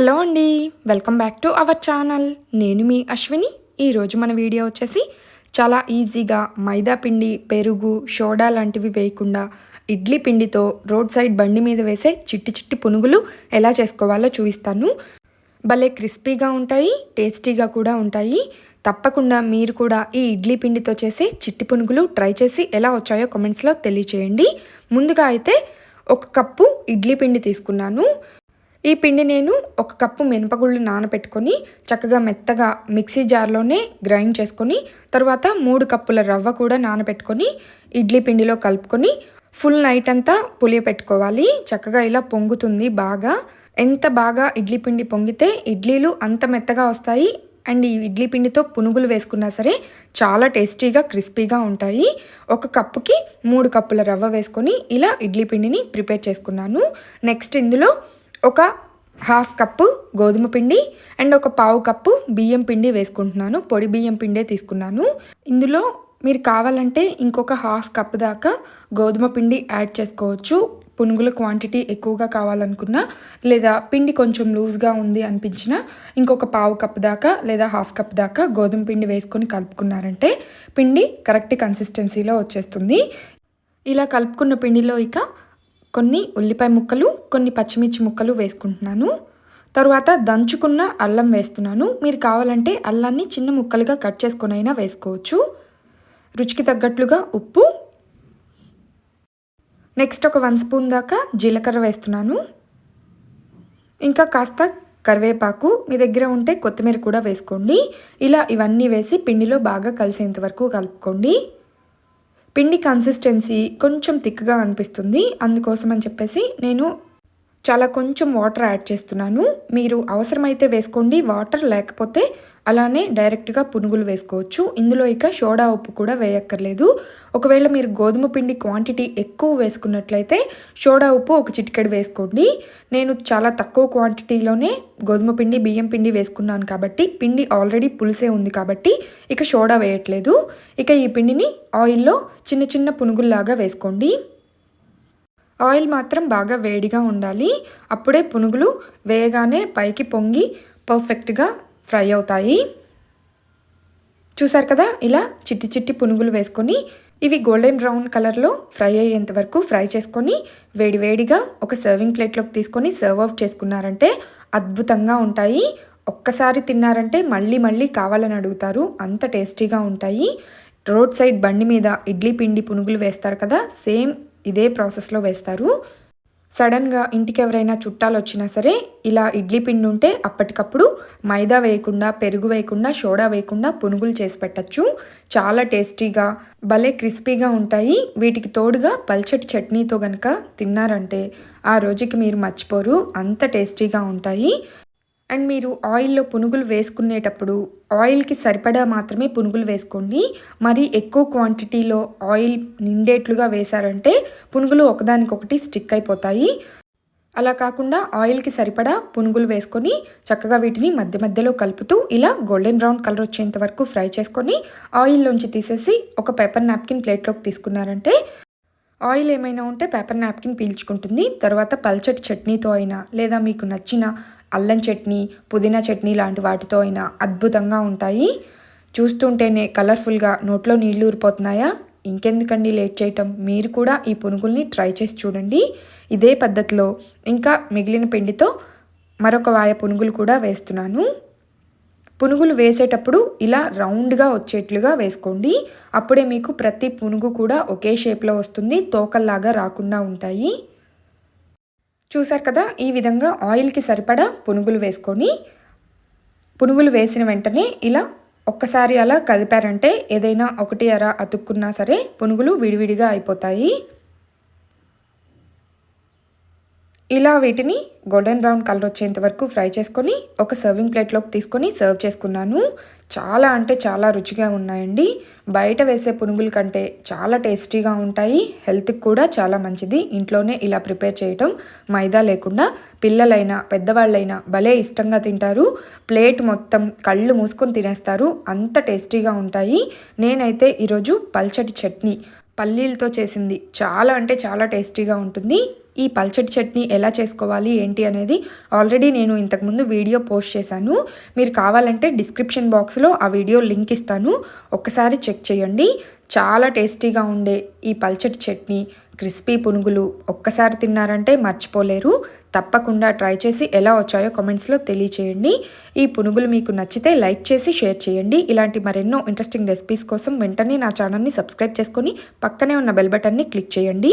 Hello అండి welcome back to our channel. నేను మీ అశ్విని. ఈరోజు మన వీడియో వచ్చేసి చాలా ఈజీగా మైదా పిండి పెరుగు సోడా లాంటివి వేయకుండా ఇడ్లీ పిండితో రోడ్ సైడ్ బండి మీద వేసే చిట్టి చిట్టి పునుగులు ఎలా చేసుకోవాలో చూపిస్తాను. భలే క్రిస్పీగా ఉంటాయి టేస్టీగా కూడా ఉంటాయి. తప్పకుండా మీరు కూడా ఈ ఇడ్లీ పిండితో చేసి చిట్టి పునుగులు ట్రై చేసి ఎలా వచ్చాయో కామెంట్స్లో తెలియచేయండి. ముందుగా అయితే ఒక కప్పు ఇడ్లీ పిండి తీసుకున్నాను. ఈ పిండి నేను ఒక కప్పు మినపగుళ్ళు నానబెట్టుకొని చక్కగా మెత్తగా మిక్సీ జార్లోనే గ్రైండ్ చేసుకొని తర్వాత మూడు కప్పుల రవ్వ కూడా నానబెట్టుకొని ఇడ్లీ పిండిలో కలుపుకొని ఫుల్ నైట్ అంతా పులియపెట్టుకోవాలి చక్కగా ఇలా పొంగుతుంది బాగా. ఎంత బాగా ఇడ్లీ పిండి పొంగితే ఇడ్లీలు అంత మెత్తగా వస్తాయి. అండ్ ఈ ఇడ్లీ పిండితో పునుగులు వేసుకున్నా సరే చాలా టేస్టీగా క్రిస్పీగా ఉంటాయి. ఒక కప్పుకి మూడు కప్పుల రవ్వ వేసుకొని ఇలా ఇడ్లీ పిండిని ప్రిపేర్ చేసుకున్నాను. నెక్స్ట్ ఇందులో ఒక హాఫ్ కప్పు గోధుమ పిండి అండ్ ఒక పావు కప్పు బియ్యం పిండి వేసుకుంటున్నాను. పొడి బియ్యం పిండే తీసుకున్నాను. ఇందులో మీరు కావాలంటే ఇంకొక హాఫ్ కప్ దాకా గోధుమ పిండి యాడ్ చేసుకోవచ్చు. పునుగుల క్వాంటిటీ ఎక్కువగా కావాలనుకున్నా లేదా పిండి కొంచెం లూజ్గా ఉంది అనిపించిన ఇంకొక పావు కప్ దాకా లేదా హాఫ్ కప్ దాకా గోధుమ పిండి వేసుకొని కలుపుకున్నారంటే పిండి కరెక్ట్ కన్సిస్టెన్సీలో వచ్చేస్తుంది. ఇలా కలుపుకున్న పిండిలో ఇక కొన్ని ఉల్లిపాయ ముక్కలు కొన్ని పచ్చిమిర్చి ముక్కలు వేసుకుంటున్నాను. తరువాత దంచుకున్న అల్లం వేస్తున్నాను. మీరు కావాలంటే అల్లాన్ని చిన్న ముక్కలుగా కట్ చేసుకునైనా అయినా వేసుకోవచ్చు. రుచికి తగ్గట్లుగా ఉప్పు. నెక్స్ట్ ఒక వన్ స్పూన్ దాకా జీలకర్ర వేస్తున్నాను. ఇంకా కాస్త కరివేపాకు మీ దగ్గర ఉంటే కొత్తిమీర కూడా వేసుకోండి. ఇలా ఇవన్నీ వేసి పిండిలో బాగా కలిసేంత వరకు కలుపుకోండి. పిండి కన్సిస్టెన్సీ కొంచెం థిక్గా అనిపిస్తుంది. అందుకోసం అని చెప్పేసి నేను చాలా కొంచెం వాటర్ యాడ్ చేస్తున్నాను. మీరు అవసరమైతే వేసుకోండి. వాటర్ లేకపోతే అలానే డైరెక్ట్గా పునుగులు వేసుకోవచ్చు. ఇందులో ఇక సోడా ఉప్పు కూడా వేయక్కర్లేదు. ఒకవేళ మీరు గోధుమ పిండి క్వాంటిటీ ఎక్కువ వేసుకున్నట్లయితే సోడా ఉప్పు ఒక చిటికెడు వేసుకోండి. నేను చాలా తక్కువ క్వాంటిటీలోనే గోధుమ పిండి బియ్యం పిండి వేసుకున్నాను కాబట్టి పిండి ఆల్రెడీ పులిసే ఉంది కాబట్టి ఇక సోడా వేయట్లేదు. ఇక ఈ పిండిని ఆయిల్లో చిన్న చిన్న పునుగుల్లాగా వేసుకోండి. ఆయిల్ మాత్రం బాగా వేడిగా ఉండాలి. అప్పుడే పునుగులు వేయగానే పైకి పొంగి పర్ఫెక్ట్గా ఫ్రై అవుతాయి. చూసారు కదా? ఇలా చిట్టి చిట్టి పునుగులు వేసుకొని ఇవి గోల్డెన్ బ్రౌన్ కలర్లో ఫ్రై అయ్యేంత వరకు ఫ్రై చేసుకొని వేడివేడిగా ఒక సర్వింగ్ ప్లేట్లోకి తీసుకొని సర్వ్ అవుట్ చేసుకున్నారంటే అద్భుతంగా ఉంటాయి. ఒక్కసారి తిన్నారంటే మళ్ళీ మళ్ళీ కావాలని అడుగుతారు. అంత టేస్టీగా ఉంటాయి. రోడ్ సైడ్ బండి మీద ఇడ్లీ పిండి పునుగులు వేస్తారు కదా? సేమ్ ఇదే ప్రాసెస్లో వేస్తారు. సడన్గా ఇంటికి ఎవరైనా చుట్టాలు వచ్చినా సరే ఇలా ఇడ్లీ పిండి ఉంటే అప్పటికప్పుడు మైదా వేయకుండా పెరుగు వేయకుండా సోడా వేయకుండా పునుగులు చేసి పెట్టచ్చు. చాలా టేస్టీగా భలే క్రిస్పీగా ఉంటాయి. వీటికి తోడుగా పల్చటి చట్నీతో కనుక తిన్నారంటే ఆ రోజుకి మీరు మర్చిపోరు. అంత టేస్టీగా ఉంటాయి. అండ్ మీరు ఆయిల్లో పునుగులు వేసుకునేటప్పుడు ఆయిల్కి సరిపడా మాత్రమే పునుగులు వేసుకోండి. మరి ఎక్కువ క్వాంటిటీలో ఆయిల్ నిండేట్లుగా వేశారంటే పునుగులు ఒకదానికొకటి స్టిక్ అయిపోతాయి. అలా కాకుండా ఆయిల్కి సరిపడా పునుగులు వేసుకొని చక్కగా వీటిని మధ్య మధ్యలో కలుపుతూ ఇలా గోల్డెన్ బ్రౌన్ కలర్ వచ్చేంత వరకు ఫ్రై చేసుకొని ఆయిల్లోంచి తీసేసి ఒక పేపర్ నాప్కిన్ ప్లేట్లోకి తీసుకున్నారంటే ఆయిల్ ఏమైనా ఉంటే పేపర్ నాప్కిన్ పీల్చుకుంటుంది. తర్వాత పల్చటి చట్నీతో అయినా లేదా మీకు నచ్చిన అల్లం చట్నీ పుదీనా చట్నీ లాంటి వాటితో అయినా అద్భుతంగా ఉంటాయి. చూస్తుంటేనే కలర్ఫుల్గా నోట్లో నీళ్ళు ఊరిపోతున్నాయా? ఇంకెందుకండి లేట్ చేయటం? మీరు కూడా ఈ పునుగుల్ని ట్రై చేసి చూడండి. ఇదే పద్ధతిలో ఇంకా మిగిలిన పిండితో మరొక వాయ పునుగులు కూడా వేస్తున్నాను. పునుగులు వేసేటప్పుడు ఇలా రౌండ్గా వచ్చేట్లుగా వేసుకోండి. అప్పుడే మీకు ప్రతి పునుగు కూడా ఒకే షేప్లో వస్తుంది. తోకల్లాగా రాకుండా ఉంటాయి. చూసారు కదా ఈ విధంగా ఆయిల్కి సరిపడా పునుగులు వేసుకొని పునుగులు వేసిన వెంటనే ఇలా ఒక్కసారి అలా కదిపారంటే ఏదైనా ఒకటి అర అతుక్కున్నా సరే పునుగులు విడివిడిగా అయిపోతాయి. ఇలా వీటిని గోల్డెన్ బ్రౌన్ కలర్ వచ్చేంత వరకు ఫ్రై చేసుకొని ఒక సర్వింగ్ ప్లేట్లోకి తీసుకొని సర్వ్ చేసుకున్నాను. చాలా అంటే చాలా రుచిగా ఉన్నాయండి. బయట వేసే పునుగుల కంటే చాలా టేస్టీగా ఉంటాయి. హెల్త్కి కూడా చాలా మంచిది. ఇంట్లోనే ఇలా ప్రిపేర్ చేయటం మైదా లేకుండా పిల్లలైనా పెద్దవాళ్ళైనా భలే ఇష్టంగా తింటారు. ప్లేట్ మొత్తం కళ్ళు మూసుకొని తినేస్తారు. అంత టేస్టీగా ఉంటాయి. నేనైతే ఈరోజు పల్చటి చట్నీ పల్లీలతో చేసింది. చాలా అంటే చాలా టేస్టీగా ఉంటుంది. ఈ పల్చటి చట్నీ ఎలా చేసుకోవాలి ఏంటి అనేది ఆల్రెడీ నేను ఇంతకుముందు వీడియో పోస్ట్ చేశాను. మీరు కావాలంటే డిస్క్రిప్షన్ బాక్స్లో ఆ వీడియో లింక్ ఇస్తాను. ఒక్కసారి చెక్ చేయండి. చాలా టేస్టీగా ఉండే ఈ పల్చటి చట్నీ క్రిస్పీ పునుగులు ఒక్కసారి తిన్నారంటే మర్చిపోలేరు. తప్పకుండా ట్రై చేసి ఎలా వచ్చాయో కామెంట్స్లో తెలియచేయండి. ఈ పునుగులు మీకు నచ్చితే లైక్ చేసి షేర్ చేయండి. ఇలాంటి మరెన్నో ఇంట్రెస్టింగ్ రెసిపీస్ కోసం వెంటనే నా ఛానల్ని సబ్స్క్రైబ్ చేసుకొని పక్కనే ఉన్న బెల్ బటన్ని క్లిక్ చేయండి.